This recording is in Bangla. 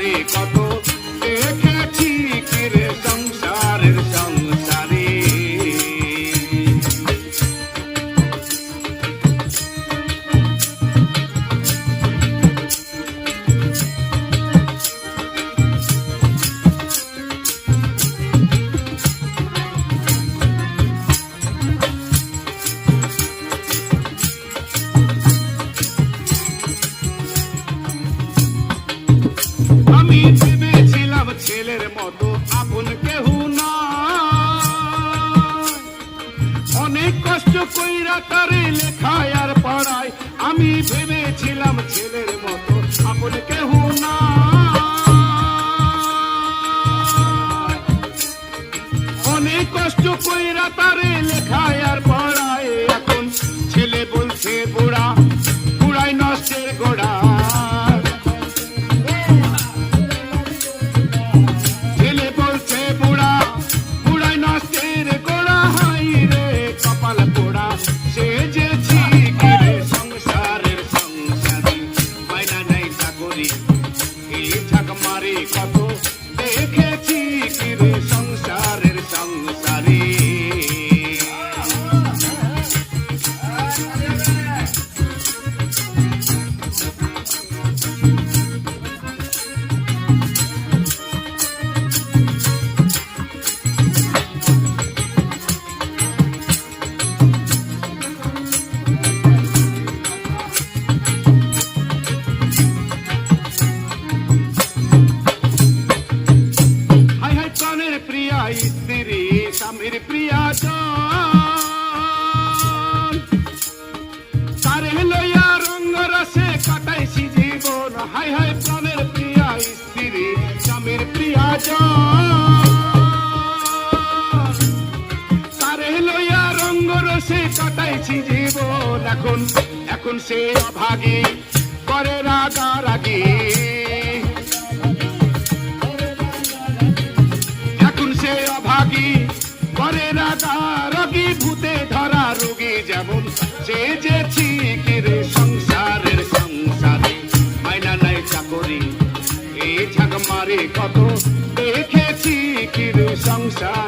কত ছেলের মতো আপন কেহ না অনেক কষ্ট কইরা তারে লেখায় আর পড়ায়। আমি ভেবেছিলাম ছেলের মতো আপন কেহ না অনেক কষ্ট কইরা তারে লেখায় আর স্ত্রী স্বামীর প্রিয়া তারে লইয়া রঙ্গ রসে কাটাইছি জীবন। হাই হাই, প্রাণের প্রিয়া স্ত্রী স্বামীর প্রিয়া তারে কাটাইছি জীবন। এখন এখন সে অভাগী করে রাগারাগি। সাদা রোগী ভূতে ধরা রোগী যেমন যে যেছি কিরে সংসারের সংসারে। মাইনা নাই চাকরি, এই ঝাঁক মারে কত? দেখেছি কিরে সংসার